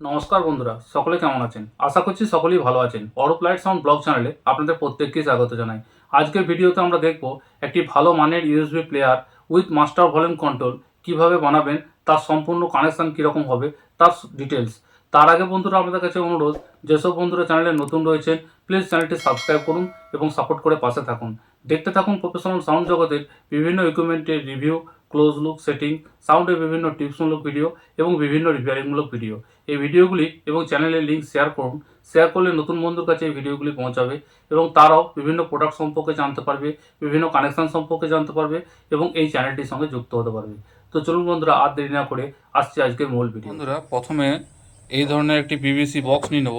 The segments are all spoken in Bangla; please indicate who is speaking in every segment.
Speaker 1: নমস্কার বন্ধুরা, সকলে কেমন আছেন? আশা করছি সকলেই ভালো আছেন। অরূপ লাইট সাউন্ড ব্লগ চ্যানেলে আপনাদের প্রত্যেককে স্বাগত জানাই। আজকের ভিডিওতে আমরা দেখব একটি ভালো মানের USB player with master volume control কীভাবে বানাবেন, তার সম্পূর্ণ কানেকশন কীরকম হবে, তার ডিটেলস তার আগে বন্ধুরা আমাদের কাছে অনুরোধ, যেসব বন্ধুরা চ্যানেলে নতুন রয়েছেন প্লিজ চ্যানেলটি সাবস্ক্রাইব করুন এবং সাপোর্ট করে পাশে থাকুন। দেখতে থাকুন প্রফেশনাল সাউন্ড জগতের বিভিন্ন ইকুইপমেন্টের রিভিউ ক্লোজ লুক সেটিং সাউন্ডের বিভিন্ন টিপসমূলক ভিডিও এবং বিভিন্ন রিপেয়ারিংমূলক ভিডিও এই ভিডিওগুলি এবং চ্যানেলের লিঙ্ক শেয়ার করুন। শেয়ার করলে নতুন বন্ধুর কাছে এই ভিডিওগুলি পৌঁছাবে এবং তারাও বিভিন্ন প্রোডাক্ট সম্পর্কে জানতে পারবে, বিভিন্ন কানেকশন সম্পর্কে জানতে পারবে এবং এই চ্যানেলটির সঙ্গে যুক্ত হতে পারবে। তো চলুন বন্ধুরা, আর দেরি না করে আসছে আজকের মূল ভিডিও
Speaker 2: বন্ধুরা, প্রথমে এই ধরনের একটি পিভিসি বক্স নিয়ে নেব।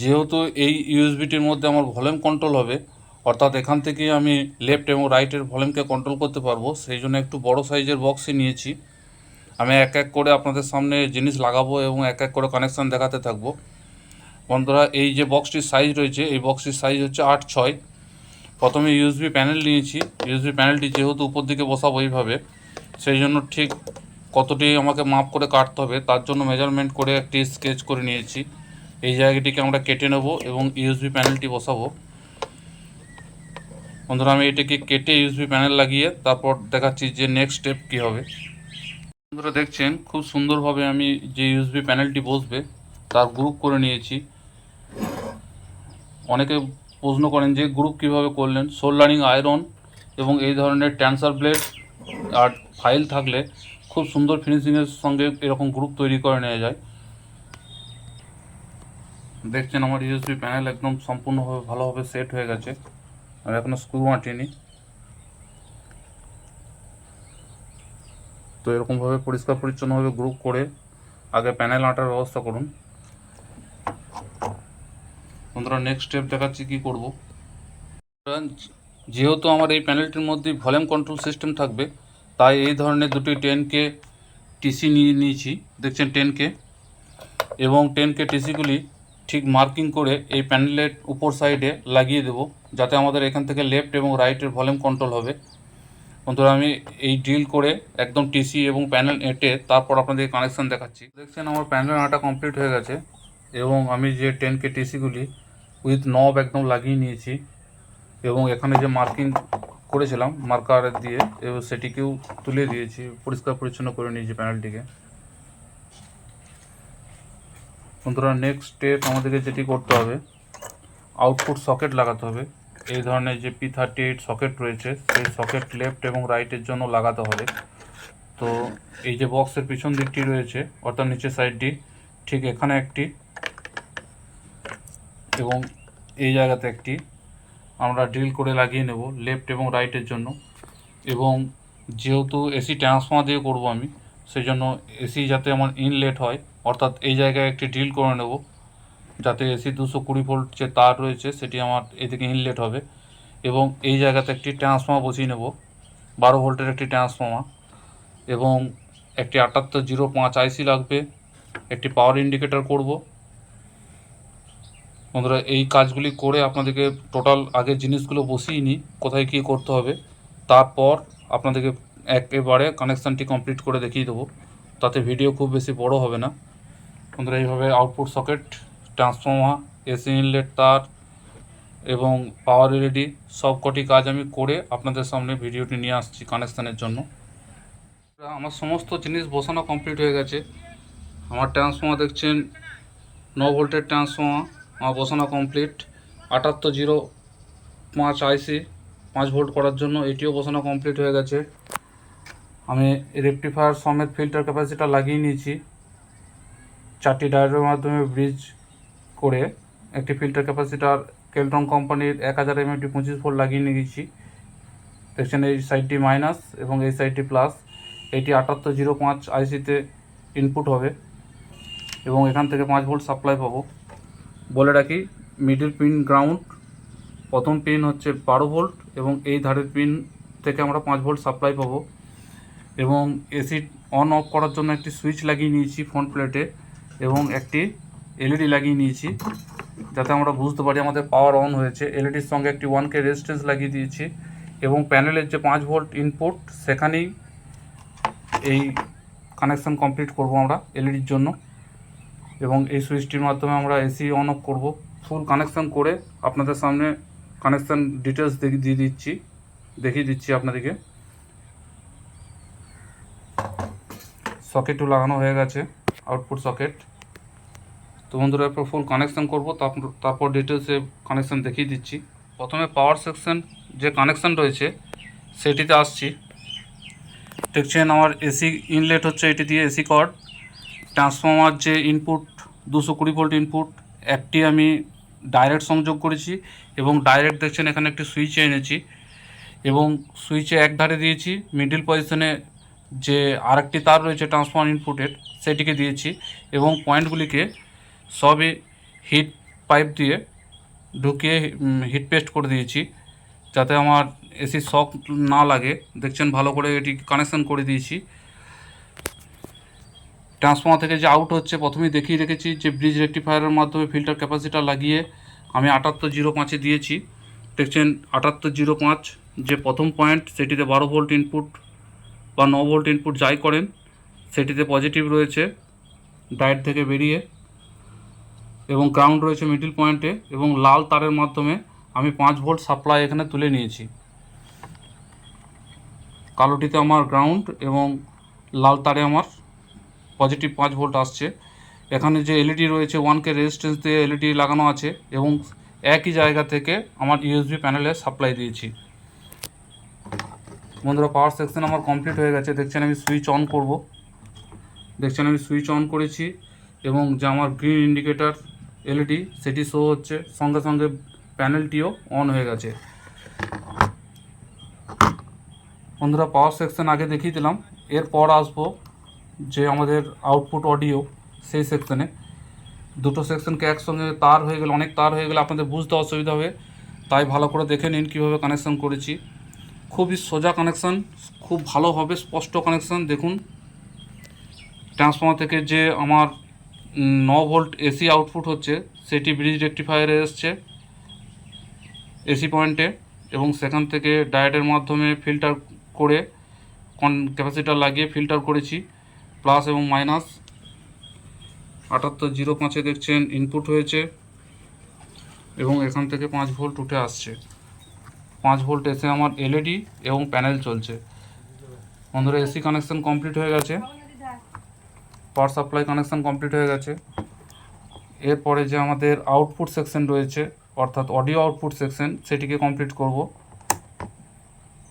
Speaker 2: যেহেতু এই ইউএসবিটির মধ্যে আমার ভলিউম কন্ট্রোল হবে অর্থাৎ এখান থেকে আমি লেফট এবং রাইটের ভলিউমকে কন্ট্রোল করতে পারব। সেই জন্য একটু বড় সাইজের বক্সই নিয়েছি। আমি এক এক করে আপনাদের সামনে জিনিস লাগাবো এবং এক এক করে কানেকশান দেখাতে থাকব। বন্ধুরা, এই যে বক্সটির সাইজ রয়েছে, এই বক্সটির সাইজ হচ্ছে আট ছয়। প্রথমে ইউএসবি প্যানেল নিয়েছি। ইউএসবি প্যানেলটি যেহেতু উপর দিকে বসাবো এইভাবে, সেই জন্য ঠিক কতটি আমাকে মাপ করে কাটতে হবে, তার জন্য মেজারমেন্ট করে একটি স্কেচ করে নিয়েছি। এই জায়গাটিকে আমরা কেটে নেব এবং ইউএসবি প্যানেলটি বসাবো। বন্ধুরা আমি এটাকে কেটে ইউএসবি প্যানেল লাগিয়ে তারপর দেখাচ্ছি যে নেক্সট স্টেপ কী হবে। বন্ধুরা দেখছেন, খুব সুন্দরভাবে আমি যে ইউএসবি প্যানেলটি বসবে, তার গ্রুপ করে নিয়েছি। অনেকে প্রশ্ন করেন যে গ্রুপ কীভাবে করলেন? সোল্ডারিং আয়রন এবং এই ধরনের ট্যান্সার ব্লেড আর ফাইল থাকলে খুব সুন্দর ফিনিশিংয়ের সঙ্গে এরকম গ্রুপ তৈরি করে নেওয়া যায়। দেখছেন আমার ইউএসবি প্যানেল একদম সম্পূর্ণভাবে ভালোভাবে সেট হয়ে গেছে। আমি এখনও স্ক্রু আঁটিনি তো এরকমভাবে পরিষ্কার পরিচ্ছন্নভাবে গ্রুপ করে আগে প্যানেল আঁটার ব্যবস্থা করুন। বন্ধুরা নেক্সট স্টেপ দেখাচ্ছি কী করব। যেহেতু আমার এই প্যানেলটির মধ্যে ভলিউম কন্ট্রোল সিস্টেম থাকবে, তাই এই ধরনের দুটি টেন টেনকে টিসি নিয়ে নিয়েছি। দেখছেন টেনকে এবং টেন টেনকে টিসিগুলি ঠিক মার্কিং করে এই প্যানেলের উপর সাইডে লাগিয়ে দেব, যাতে আমাদের এখান থেকে লেফট এবং রাইটের ভলিউম কন্ট্রোল হবে। বন্ধুরা, আমি এই ড্রিল করে একদম টিসি এবং প্যানেল এঁটে তারপর আপনাদের কানেকশান দেখাচ্ছি। দেখছেন আমার প্যানেল আঁটা কমপ্লিট হয়ে গেছে এবং আমি যে টেন কে টিসিগুলি উইথ নব একদম লাগিয়ে নিয়েছি এবং এখানে যে মার্কিং করেছিলাম মার্কার দিয়ে, এবং সেটিকেও তুলে দিয়েছি, পরিষ্কার পরিচ্ছন্ন করে নিয়েছি প্যানেলটিকে। বন্ধুরা নেক্সট স্টেপ আমাদেরকে যেটি করতে হবে আউটপুট সকেট লাগাতে হবে। এই ধরনের যে পি থার্টি এইট সকেট রয়েছে, সেই সকেট লেফট এবং রাইটের জন্য লাগাতে হবে। তো এই যে বক্সের পিছন দিকটি রয়েছে, অর্থাৎ নিচের সাইডটি ঠিক এখানে একটি এবং এই জায়গাতে একটি, আমরা ড্রিল করে লাগিয়ে নেব লেফট এবং রাইটের জন্য। এবং যেহেতু এসি ট্রান্সফর্মার দিয়ে করব আমি সেই জন্য এসি যাতে আমার ইনলেট হয়, অর্থাৎ এই জায়গায় একটি ড্রিল করে নেব, যাতে এসি দুশো কুড়ি ভোল্ট যে তার রয়েছে সেটি আমার এদিকে ইনলেট হবে এবং এই জায়গাতে একটি ট্রান্সফর্মার বসিয়ে নেব, বারো ভোল্টের একটি ট্রান্সফর্মার এবং একটি আটাত্তর জিরো পাঁচ আইসি লাগবে, একটি পাওয়ার ইন্ডিকেটর করব। বন্ধুরা, এই কাজগুলি করে আপনাদেরকে টোটাল আগে জিনিসগুলো বসিয়ে নিই, কোথায় কী করতে হবে, তারপর আপনাদেরকে একেবারে কানেকশানটি কমপ্লিট করে দেখিয়ে দেবো। তাতে ভিডিও খুব বেশি বড় হবে না। বন্ধুরা, এইভাবে output socket transformer AC inlet তার এবং পাওয়ার এলইডি সব কটি কাজ আমি করে আপনাদের সামনে ভিডিওটি নিয়ে আসছি কানেকশানের জন্য। আমার সমস্ত জিনিস বসানো কমপ্লিট হয়ে গেছে। আমার ট্রান্সফর্মার দেখছেন ন ভোল্টের ট্রান্সফর্মার আমার বসানো কমপ্লিট আটাত্তর জিরো পাঁচ আইসি পাঁচ ভোল্ট করার জন্য এটিও বসানো কমপ্লিট হয়ে গেছে। আমি রেকটিফায়ার সমেত ফিল্টার ক্যাপাসিটার লাগিয়ে নিয়েছি। চারটি ডায়োডের মাধ্যমে ব্রিজ করে একটি ফিল্টার ক্যাপাসিটার কেলটন কোম্পানির এক হাজার এমএমটি পঁচিশ ভোল্ট লাগিয়ে নিয়েছি। দেখছেন এই সাইডটি মাইনাস এবং এই সাইডটি প্লাস। এটি আটাত্তর জিরো পাঁচ আইসিতে ইনপুট হবে এবং এখান থেকে পাঁচ ভোল্ট সাপ্লাই পাবো। বলে রাখি মিডিল পিন গ্রাউন্ড প্রথম পিন হচ্ছে বারো ভোল্ট এবং এই ধারের পিন থেকে আমরা পাঁচ ভোল্ট সাপ্লাই পাবো। এবং এসি অন অফ করার জন্য একটি সুইচ লাগিয়ে নিয়েছি ফ্রন্ট প্লেটে এবং একটি এলইডি লাগিয়ে নিয়েছি যাতে আমরা বুঝতে পারি আমাদের পাওয়ার অন হয়েছে। এলইডির সঙ্গে একটি ওয়ান কে রেজিস্ট্যান্স লাগিয়ে দিয়েছি এবং প্যানেলের যে পাঁচ ভোল্ট ইনপুট সেখানেই এই কানেকশন কমপ্লিট করব আমরা এলইডির জন্য এবং এই সুইচটির মাধ্যমে আমরা এসি অন অফ করব। ফুল কানেকশান করে আপনাদের সামনে কানেকশান ডিটেলস দিয়ে দিচ্ছি, দেখিয়ে দিচ্ছি আপনাদেরকে। সকেটও লাগানো হয়ে গেছে আউটপুট সকেট তো বন্ধুরা, এরপর ফুল কানেকশান করব তারপর তারপর ডিটেলসে কানেকশান দেখিয়ে দিচ্ছি। প্রথমে পাওয়ার সেকশন যে কানেকশান রয়েছে, সেটিতে আসছি। দেখছেন, আমার এসি ইনলেট হচ্ছে এটি দিয়ে এসি কর্ড ট্রান্সফর্মার যে ইনপুট দুশো কুড়ি ভোল্ট ইনপুট একটি আমি ডাইরেক্ট সংযোগ করেছি এবং ডাইরেক্ট দেখছেন, এখানে একটি সুইচ এনেছি এবং সুইচে এক ধারে দিয়েছি মিডিল পজিশনে যে আরেকটি তার রয়েছে ট্রান্সফর্মার ইনপুটের সেটিকে দিয়েছি এবং পয়েন্টগুলিকে সবই হিট পাইপ দিয়ে ঢুকিয়ে হিট পেস্ট করে দিয়েছি যাতে আমার এসি শক না লাগে। দেখছেন, ভালো করে এটি কানেকশন করে দিয়েছি। ট্রান্সফর্মার থেকে যে আউট হচ্ছে, প্রথমেই দেখিয়ে রেখেছি যে ব্রিজ রেক্টিফায়ারের মাধ্যমে ফিল্টার ক্যাপাসিটার লাগিয়ে আমি আটাত্তর জিরো পাঁচে দিয়েছি। দেখছেন, আটাত্তর জিরো পাঁচ যে প্রথম পয়েন্ট সেটিতে বারো ভোল্ট ইনপুট বা ন ভোল্ট ইনপুট যাই করেন, সেটিতে পজিটিভ রয়েছে ডায়েট থেকে বেরিয়ে, এবং গ্রাউন্ড রয়েছে মিডিল পয়েন্টে এবং লাল তারের মাধ্যমে আমি পাঁচ ভোল্ট সাপ্লাই এখানে তুলে নিয়েছি। কালোটিতে আমার গ্রাউন্ড এবং লাল তারে আমার পজিটিভ পাঁচ ভোল্ট আসছে। এখানে যে এলইডি রয়েছে ওয়ান কে রেজিস্ট্যান্স দিয়ে এলইডি লাগানো আছে, এবং একই জায়গা থেকে আমার ইউএসবি প্যানেলে সাপ্লাই দিয়েছি। বন্ধুরা পাওয়ার সেকশন আমার কমপ্লিট হয়ে গেছে। দেখছেন আমি সুইচ অন করব। দেখছেন আমি সুইচ অন করেছি এবং যে আমার গ্রিন ইন্ডিকেটর এলইডি সেটি শো হচ্ছে। সঙ্গে সঙ্গে প্যানেলটিও অন হয়ে গেছে। বন্ধুরা পাওয়ার সেকশন আগে দেখিয়ে দিলাম। এরপর আসব যে আমাদের আউটপুট অডিও সেই সেকশনে দুটো সেকশনকে একসঙ্গে তার হয়ে গেলে, অনেক তার হয়ে গেলে আপনাদের বুঝতে অসুবিধা হবে। তাই ভালো করে দেখে নিন কীভাবে কানেকশন করেছি। খুবই সোজা কানেকশন খুব ভালো হবে, স্পষ্ট কানেকশন দেখুন। ট্রান্সফর্মার থেকে যে আমার ন ভোল্ট এসি আউটপুট হচ্ছে, সেটি ব্রিজ রেক্টিফায়ারে এসছে এসি পয়েন্টে এবং সেখান থেকে ডায়েটের মাধ্যমে ফিল্টার করে কন ক্যাপাসিটার লাগিয়ে ফিল্টার করেছি প্লাস এবং মাইনাস আটাত্তর জিরো পাঁচে দেখছেন ইনপুট হয়েছে, এবং এখান থেকে পাঁচ ভোল্ট উঠে আসছে। পাঁচ ভোল্ট এসে আমার এলইডি এবং প্যানেল চলছে। বন্ধুরা, এসি কানেকশন কমপ্লিট হয়ে গেছে। পাওয়ার সাপ্লাই কানেকশন কমপ্লিট হয়ে গেছে। এরপরে যে আমাদের আউটপুট সেকশন রয়েছে, অর্থাৎ অডিও আউটপুট সেকশন সেটিকে কমপ্লিট করব।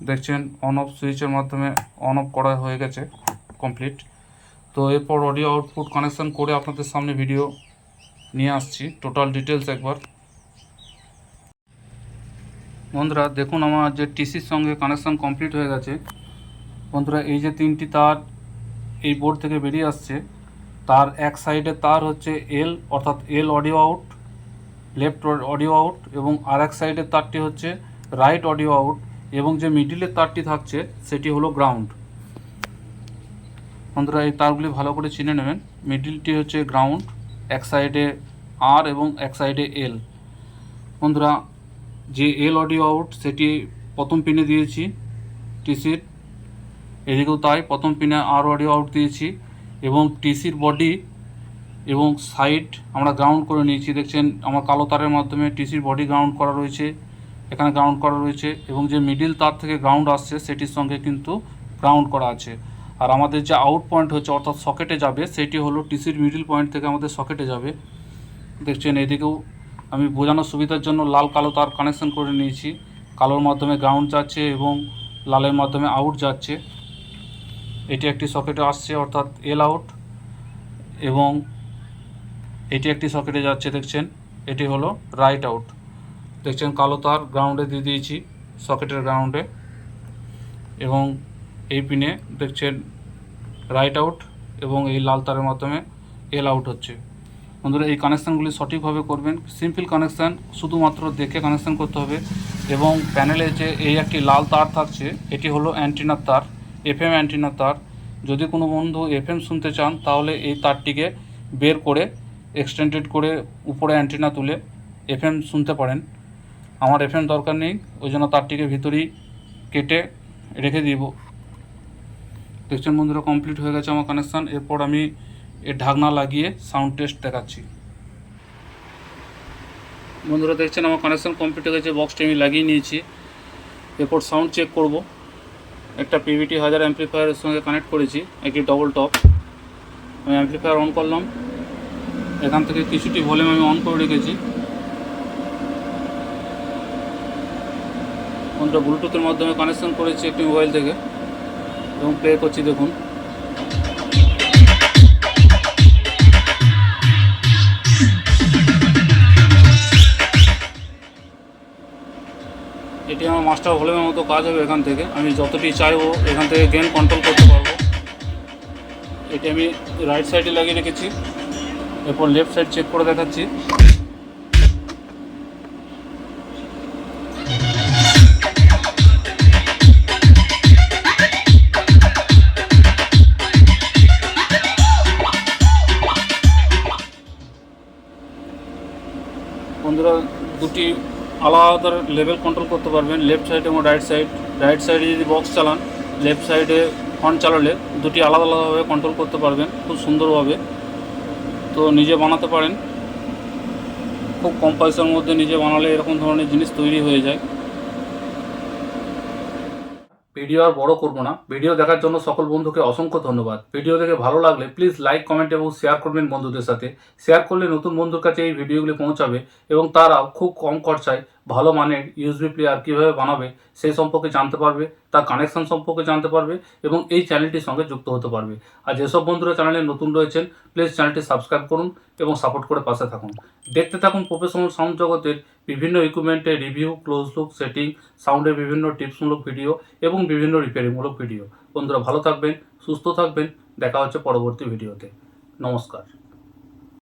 Speaker 2: দেখছেন অন অফ সুইচের মাধ্যমে অন অফ করা হয়ে গেছে কমপ্লিট তো এরপর অডিও আউটপুট কানেকশন করে আপনাদের সামনে ভিডিও নিয়ে আসছি। টোটাল ডিটেলস একবার। বন্ধুরা, দেখুন আমার যে টিসির সঙ্গে কানেকশন কমপ্লিট হয়ে গেছে। বন্ধুরা, এই যে তিনটি তার এই বোর্ড থেকে বেরিয়ে আসছে, তার এক সাইডে তার হচ্ছে এল অর্থাৎ L audio out left audio out এবং আর এক সাইডের তারটি হচ্ছে রাইট অডিও আউট এবং যে মিডিলের তারটি থাকছে, সেটি হলো গ্রাউন্ড বন্ধুরা, এই তারগুলি ভালো করে চিনে নেবেন। মিডিলটি হচ্ছে গ্রাউন্ড এক সাইডে আর এবং এক সাইডে এল বন্ধুরা যে এল অডিও আউট সেটি প্রথম পিনে দিয়েছি, টিসির। এদিকেও তাই, প্রথম পিনে আর অডিও আউট দিয়েছি এবং টিসির বডি এবং সাইড আমরা গ্রাউন্ড করে নিয়েছি। দেখছেন, আমার কালো তারের মাধ্যমে টিসির বডি গ্রাউন্ড করা রয়েছে, এখানে গ্রাউন্ড করা রয়েছে এবং যে মিডিল তার থেকে গ্রাউন্ড আসছে, সেটির সঙ্গে কিন্তু গ্রাউন্ড করা আছে। আর আমাদের যে আউট পয়েন্ট হচ্ছে, অর্থাৎ সকেটে যাবে, সেটি হলো টিসির মিডিল পয়েন্ট থেকে আমাদের সকেটে যাবে। দেখছেন, এদিকেও আমি বোঝানোর সুবিধার জন্য লাল কালো তার কানেকশন করে নিয়েছি। কালোর মাধ্যমে গ্রাউন্ড যাচ্ছে এবং লালের মাধ্যমে আউট যাচ্ছে। এটি একটি সকেটে আসছে, অর্থাৎ এল আউট এবং এটি একটি সকেটে যাচ্ছে, দেখছেন? এটি হলো রাইট আউট দেখছেন, কালো তার গ্রাউন্ডে দিয়ে দিয়েছি সকেটের গ্রাউন্ডে এবং এই পিনে দেখছেন রাইট আউট এবং এই লাল তারের মাধ্যমে এল আউট হচ্ছে। বন্ধুরা, এই কানেকশানগুলি সঠিকভাবে করবেন। সিম্পল কানেকশান শুধুমাত্র দেখে কানেকশান করতে হবে এবং প্যানেলে যে এই একটি লাল তার থাকছে, এটি হলো অ্যান্টিনার তার এফএম অ্যান্টিনার তার। যদি কোনো বন্ধু এফএম শুনতে চান, তাহলে এই তারটিকে বের করে এক্সটেন্ডেড করে উপরে অ্যান্টিনা তুলে এফএম শুনতে পারেন। আমার এফএম দরকার নেই, ওই জন্য তারটিকে ভিতরেই কেটে রেখে দিব। দেখছেন বন্ধুরা কমপ্লিট হয়ে গেছে আমার কানেকশান এরপর আমি ঢাকনা লাগিয়ে সাউন্ড টেস্ট দেখাচ্ছি।
Speaker 1: বন্ধুরা দেখছেন আমার কানেকশন কমপ্লিট হয়ে গেছে বক্সটি আমি লাগিয়ে নিয়েছি। এরপর সাউন্ড চেক করব। একটা পিভিটি হাজার অ্যাম্পলিফায়ারের সঙ্গে কানেক্ট করেছি, একটি ডবল টপ আমি অ্যাম্পলিফায়ার অন করলাম। এখান থেকে কিছুটি ভলিউম আমি অন করে রেখেছি। বন্ধুরা ব্লুটুথের মাধ্যমে কানেকশন করেছি একটি মোবাইল থেকে। এবং প্লে করছি দেখুন। মাস্টার ভলিউমের মতো কাজ হবে এখান থেকে। আমি যতটি চাইব এখান থেকে গেন কন্ট্রোল করতে পারব। এটি আমি রাইট সাইডে লাগিয়ে রেখেছি। এরপর লেফট সাইড চেক করে দেখাচ্ছি। বন্ধুরা, দুটি আলাদা লেভেল কন্ট্রোল করতে পারবেন। লেফট সাইড এবং রাইট সাইড রাইট সাইডে যদি বক্স চালান লেফট সাইডে ফ্রন্ট চালালে দুটি আলাদা আলাদাভাবে কন্ট্রোল করতে পারবেন, খুব সুন্দরভাবে। তো নিজে বানাতে পারেন। খুব কম পয়সার মধ্যে নিজে বানালে এরকম ধরনের জিনিস তৈরি হয়ে যায়। ভিডিও আর বড় করব না। ভিডিও দেখার জন্য সকল বন্ধুকে অসংখ্য ধন্যবাদ। ভিডিও দেখে ভালো লাগলে প্লিজ লাইক কমেন্ট এবং শেয়ার করবেন বন্ধুদের সাথে। শেয়ার করলে নতুন বন্ধুর কাছে এই ভিডিওগুলি পৌঁছাবে এবং তারাও খুব কম খরচায় ভালো মানের ইউএসবি প্লেয়ার কীভাবে বানাবে সেই সম্পর্কে জানতে পারবে, তার কানেকশন সম্পর্কে জানতে পারবে এবং এই চ্যানেলটির সঙ্গে যুক্ত হতে পারবে। আর যেসব বন্ধুরা চ্যানেলে নতুন রয়েছেন প্লিজ চ্যানেলটি সাবস্ক্রাইব করুন এবং সাপোর্ট করে পাশে থাকুন। দেখতে থাকুন প্রফেশনাল সাউন্ড জগতের বিভিন্ন ইকুইপমেন্টের রিভিউ ক্লোজ লুক সেটিং সাউন্ডের বিভিন্ন টিপসমূলক ভিডিও এবং বিভিন্ন রিপেয়ারিংমূলক ভিডিও বন্ধুরা ভালো থাকবেন, সুস্থ থাকবেন, দেখা হচ্ছে পরবর্তী ভিডিওতে নমস্কার।